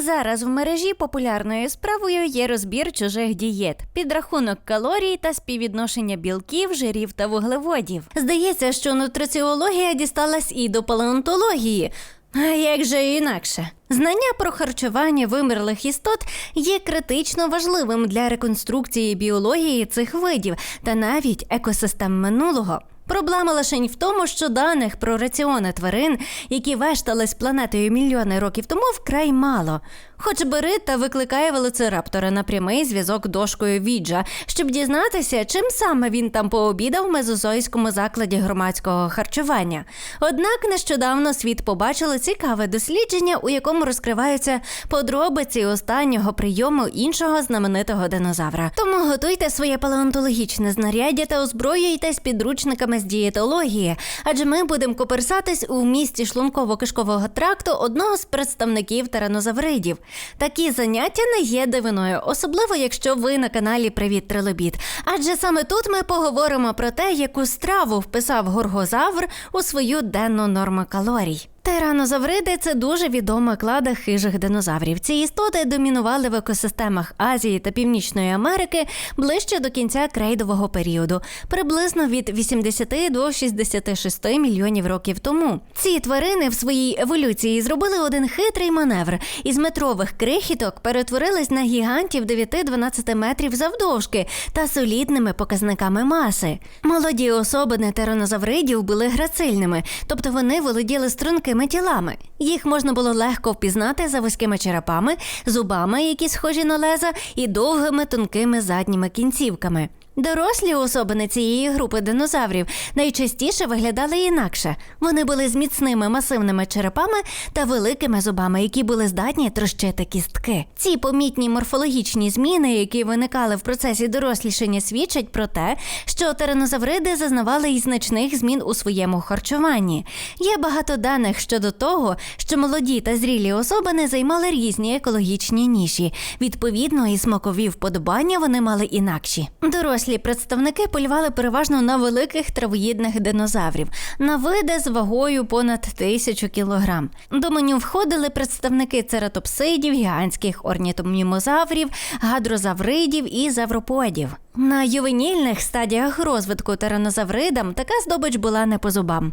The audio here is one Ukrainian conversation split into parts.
Зараз в мережі популярною справою є розбір чужих дієт, підрахунок калорій та співвідношення білків, жирів та вуглеводів. Здається, що нутриціологія дісталась і до палеонтології. А як же інакше? Знання про харчування вимерлих істот є критично важливим для реконструкції біології цих видів та навіть екосистем минулого. Проблема лише в тому, що даних про раціони тварин, які вештались планетою мільйони років тому, вкрай мало. Хоч бери та викликає велоцираптора на прямий зв'язок дошкою Віджа, щоб дізнатися, чим саме він там пообідав в мезозойському закладі громадського харчування. Однак нещодавно світ побачило цікаве дослідження, у якому розкриваються подробиці останнього прийому іншого знаменитого динозавра. Тому готуйте своє палеонтологічне знаряддя та озброюйтесь підручниками з дієтології, адже ми будемо коперсатись у місті шлунково-кишкового тракту одного з представників тиранозавридів. Такі заняття не є дивиною, особливо якщо ви на каналі Привіт Трилобіт. Адже саме тут ми поговоримо про те, яку страву вписав горгозавр у свою денну норму калорій. Тиранозавриди це дуже відома клада хижих динозаврів. Ці істоти домінували в екосистемах Азії та Північної Америки ближче до кінця крейдового періоду, приблизно від 80 до 66 мільйонів років тому. Ці тварини в своїй еволюції зробили один хитрий маневр. Із метрових крихіток перетворились на гігантів 9-12 метрів завдовжки та солідними показниками маси. Молоді особини тиранозавридів були грацильними, тобто вони володіли стрункими тілами. Їх можна було легко впізнати за вузькими черепами, зубами, які схожі на леза, і довгими тонкими задніми кінцівками. Дорослі особини цієї групи динозаврів найчастіше виглядали інакше. Вони були з міцними масивними черепами та великими зубами, які були здатні трощити кістки. Ці помітні морфологічні зміни, які виникали в процесі дорослішання, свідчать про те, що тиранозавриди зазнавали й значних змін у своєму харчуванні. Є багато даних щодо того, що молоді та зрілі особини займали різні екологічні ніші. Відповідно, і смакові вподобання вони мали інакші. Дорослі представники полювали переважно на великих травоїдних динозаврів, на види з вагою понад тисячу кілограм. До меню входили представники цератопсидів, гігантських орнітомімозаврів, гадрозавридів і завроподів. На ювенільних стадіях розвитку тиранозавридам така здобич була не по зубам.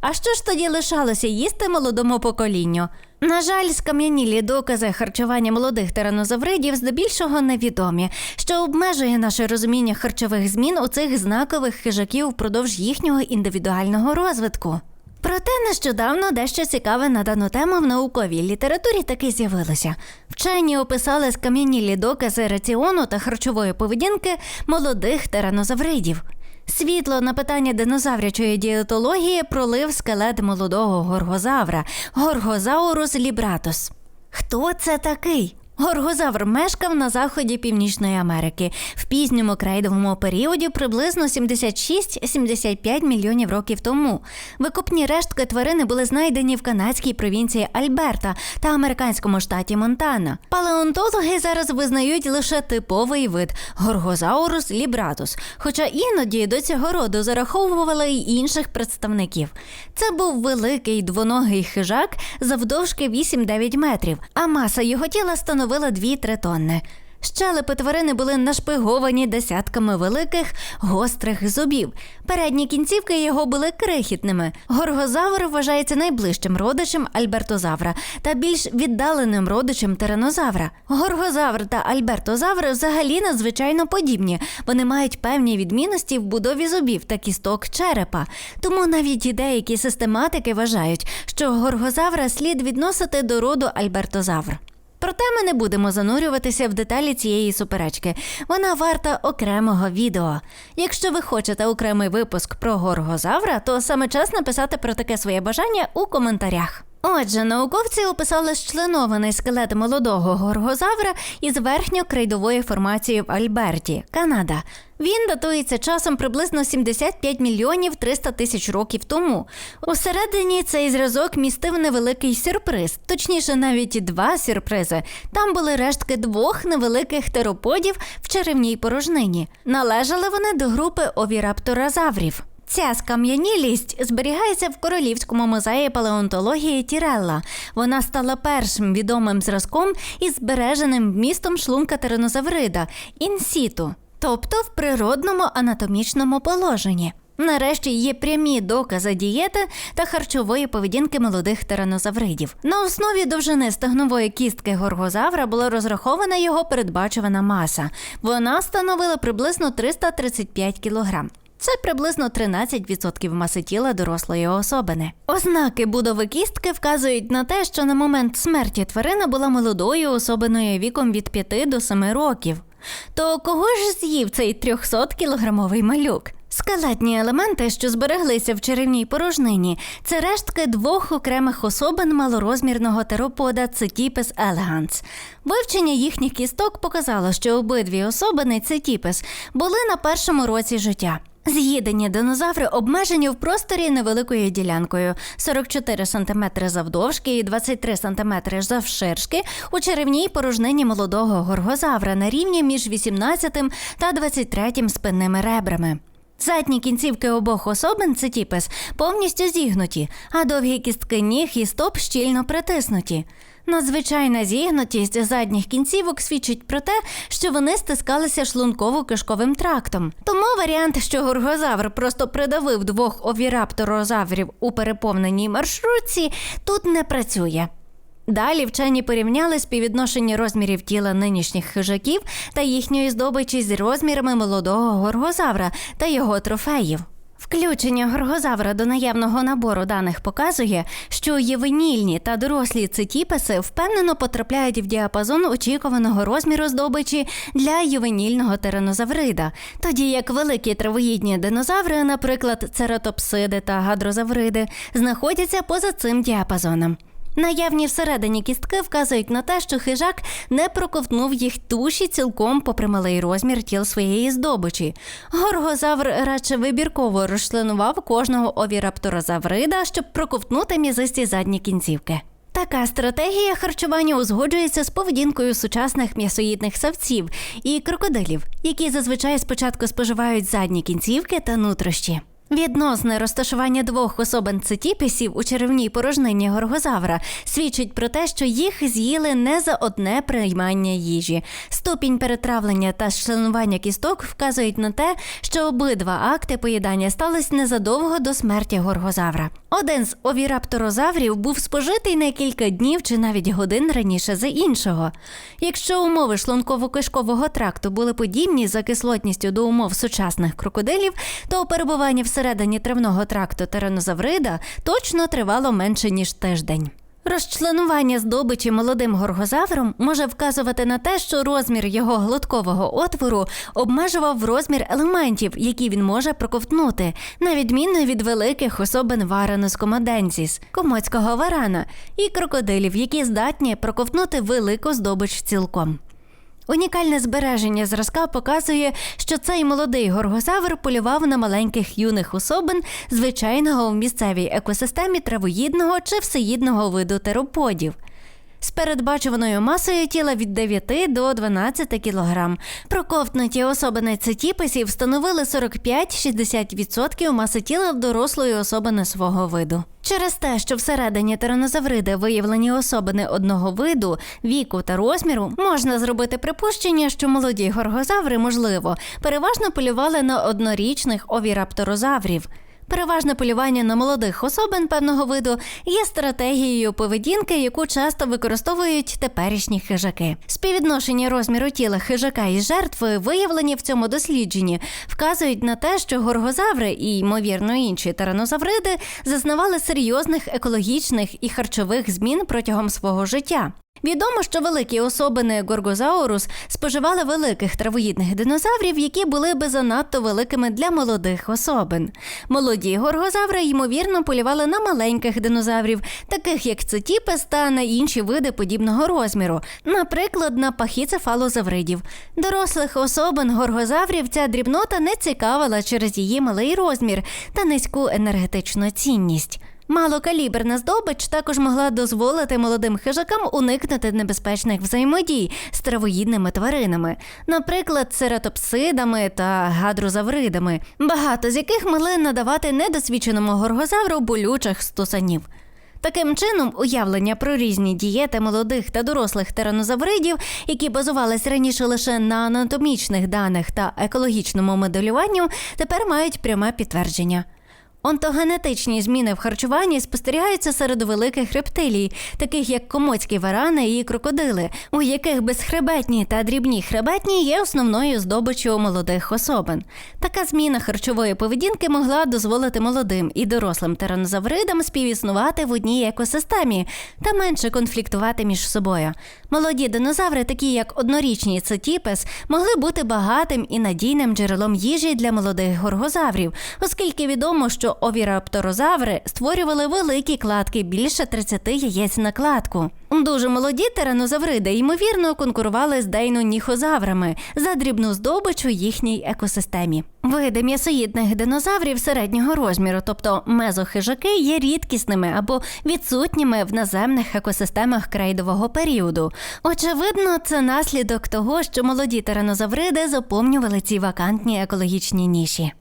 А що ж тоді лишалося їсти молодому поколінню? На жаль, скам'янілі докази харчування молодих тиранозавридів здебільшого невідомі, що обмежує наше розуміння харчових змін у цих знакових хижаків впродовж їхнього індивідуального розвитку. Проте нещодавно дещо цікаве на дану тему в науковій літературі таки з'явилося. Вчені описали скам'янілі докази раціону та харчової поведінки молодих тиранозавридів. Світло на питання динозаврячої дієтології пролив скелет молодого горгозавра Горгозаурус лібратус. Хто це такий? Горгозавр мешкав на заході Північної Америки в пізньому крейдовому періоді приблизно 76-75 мільйонів років тому. Викопні рештки тварини були знайдені в канадській провінції Альберта та американському штаті Монтана. Палеонтологи зараз визнають лише типовий вид Горгозаурус лібратус, хоча іноді до цього роду зараховували й інших представників. Це був великий двоногий хижак завдовжки 8-9 метрів, а маса його тіла становила 2-3 тонни. Щелепи тварини були нашпиговані десятками великих гострих зубів. Передні кінцівки його були крихітними. Горгозавр вважається найближчим родичем альбертозавра та більш віддаленим родичем тиранозавра. Горгозавр та альбертозавр взагалі надзвичайно подібні. Вони мають певні відмінності в будові зубів та кісток черепа. Тому навіть деякі систематики вважають, що горгозавра слід відносити до роду альбертозавр. Проте ми не будемо занурюватися в деталі цієї суперечки. Вона варта окремого відео. Якщо ви хочете окремий випуск про горгозавра, то саме час написати про таке своє бажання у коментарях. Отже, науковці описали членований скелет молодого горгозавра із верхньокрейдової формації в Альберті, Канада. Він датується часом приблизно 75 мільйонів 300 тисяч років тому. Усередині цей зразок містив невеликий сюрприз, точніше, навіть два сюрпризи. Там були рештки двох невеликих тероподів в черевній порожнині. Належали вони до групи овірапторазаврів. Ця скам'янілість зберігається в Королівському музеї палеонтології Тірелла. Вона стала першим відомим зразком із збереженим вмістом шлунка тиранозаврида інсіту, тобто в природному анатомічному положенні. Нарешті є прямі докази дієти та харчової поведінки молодих тиранозавридів. На основі довжини стегнової кістки горгозавра була розрахована його передбачувана маса. Вона становила приблизно 335 кілограм. Це приблизно 13% маси тіла дорослої особини. Ознаки будови кістки вказують на те, що на момент смерті тварина була молодою особиною віком від 5 до 7 років. То кого ж з'їв цей 300-кілограмовий малюк? Скелетні елементи, що збереглися в черевній порожнині, це рештки двох окремих особин малорозмірного теропода Цитіпес елеганс. Вивчення їхніх кісток показало, що обидві особини Цитіпес були на першому році життя. З'їдені динозаври обмежені в просторі невеликою ділянкою 44 см завдовжки і 23 см завширшки у черевній порожнині молодого горгозавра на рівні між 18 та 23 спинними ребрами. Задні кінцівки обох особин цитіпес повністю зігнуті, а довгі кістки ніг і стоп щільно притиснуті. Надзвичайна зігнутість задніх кінцівок свідчить про те, що вони стискалися шлунково-кишковим трактом. Тому варіант, що горгозавр просто придавив двох овірапторозаврів у переповненій маршрутці, тут не працює. Далі вчені порівняли співвідношення розмірів тіла нинішніх хижаків та їхньої здобичі з розмірами молодого горгозавра та його трофеїв. Включення горгозавра до наявного набору даних показує, що євенільні та дорослі цитіпеси впевнено потрапляють в діапазон очікуваного розміру здобичі для ювенільного тиранозаврида, тоді як великі травоїдні динозаври, наприклад, цератопсиди та гадрозавриди, знаходяться поза цим діапазоном. Наявні всередині кістки вказують на те, що хижак не проковтнув їх туші цілком попри малий розмір тіл своєї здобичі. Горгозавр радше вибірково розчленував кожного овірапторозаврида, щоб проковтнути мізисті задні кінцівки. Така стратегія харчування узгоджується з поведінкою сучасних м'ясоїдних савців і крокодилів, які зазвичай спочатку споживають задні кінцівки та нутрощі. Відносне розташування двох особин цитіпісів у черевній порожнині горгозавра свідчить про те, що їх з'їли не за одне приймання їжі. Ступінь перетравлення та членування кісток вказують на те, що обидва акти поїдання сталися незадовго до смерті горгозавра. Один з овірапторозаврів був спожитий на кілька днів чи навіть годин раніше за іншого. Якщо умови шлунково-кишкового тракту були подібні за кислотністю до умов сучасних крокодилів, то перебування всередині травного тракту тиранозаврида точно тривало менше ніж тиждень. Розчленування здобичі молодим горгозавром може вказувати на те, що розмір його глоткового отвору обмежував розмір елементів, які він може проковтнути, на відміну від великих особин варанус комоденсіс, комоцького варана, і крокодилів, які здатні проковтнути велику здобич цілком. Унікальне збереження зразка показує, що цей молодий горгозавр полював на маленьких юних особин звичайного в місцевій екосистемі травоїдного чи всеїдного виду тероподів. З передбачуваною масою тіла від 9 до 12 кг. Проковтнуті особини цитіписів становили 45-60% маси тіла в дорослої особини свого виду. Через те, що всередині тиранозаврида виявлені особини одного виду, віку та розміру, можна зробити припущення, що молоді горгозаври, можливо, переважно полювали на однорічних овірапторозаврів. Переважне полювання на молодих особин певного виду є стратегією поведінки, яку часто використовують теперішні хижаки. Співвідношення розміру тіла хижака із жертвою, виявлені в цьому дослідженні, вказують на те, що горгозаври і, ймовірно, інші тиранозавриди зазнавали серйозних екологічних і харчових змін протягом свого життя. Відомо, що великі особини Горгозаурус споживали великих травоїдних динозаврів, які були би занадто великими для молодих особин. Молоді горгозаври, ймовірно, полювали на маленьких динозаврів, таких як цитіпес та на інші види подібного розміру, наприклад, на пахіцефалозавридів. Дорослих особин горгозаврів ця дрібнота не цікавила через її малий розмір та низьку енергетичну цінність. Малокаліберна здобич також могла дозволити молодим хижакам уникнути небезпечних взаємодій з травоїдними тваринами, наприклад, цератопсидами та гадрозавридами, багато з яких могли надавати недосвідченому горгозавру болючих стусанів. Таким чином, уявлення про різні дієти молодих та дорослих тиранозавридів, які базувались раніше лише на анатомічних даних та екологічному моделюванню, тепер мають пряме підтвердження. Онтогенетичні зміни в харчуванні спостерігаються серед великих рептилій, таких як комоцькі варани і крокодили, у яких безхребетні та дрібні хребетні є основною здобиччю молодих особин. Така зміна харчової поведінки могла дозволити молодим і дорослим тиранозавридам співіснувати в одній екосистемі та менше конфліктувати між собою. Молоді динозаври, такі як однорічні цитіпес, могли бути багатим і надійним джерелом їжі для молодих горгозаврів, оскільки відомо, що овірапторозаври створювали великі кладки більше 30 яєць на кладку. Дуже молоді тиранозавриди, ймовірно, конкурували з дейноніхозаврами за дрібну здобич у їхній екосистемі. Види м'ясоїдних динозаврів середнього розміру, тобто мезохижаки, є рідкісними або відсутніми в наземних екосистемах крейдового періоду. Очевидно, це наслідок того, що молоді тиранозавриди заповнювали ці вакантні екологічні ніші.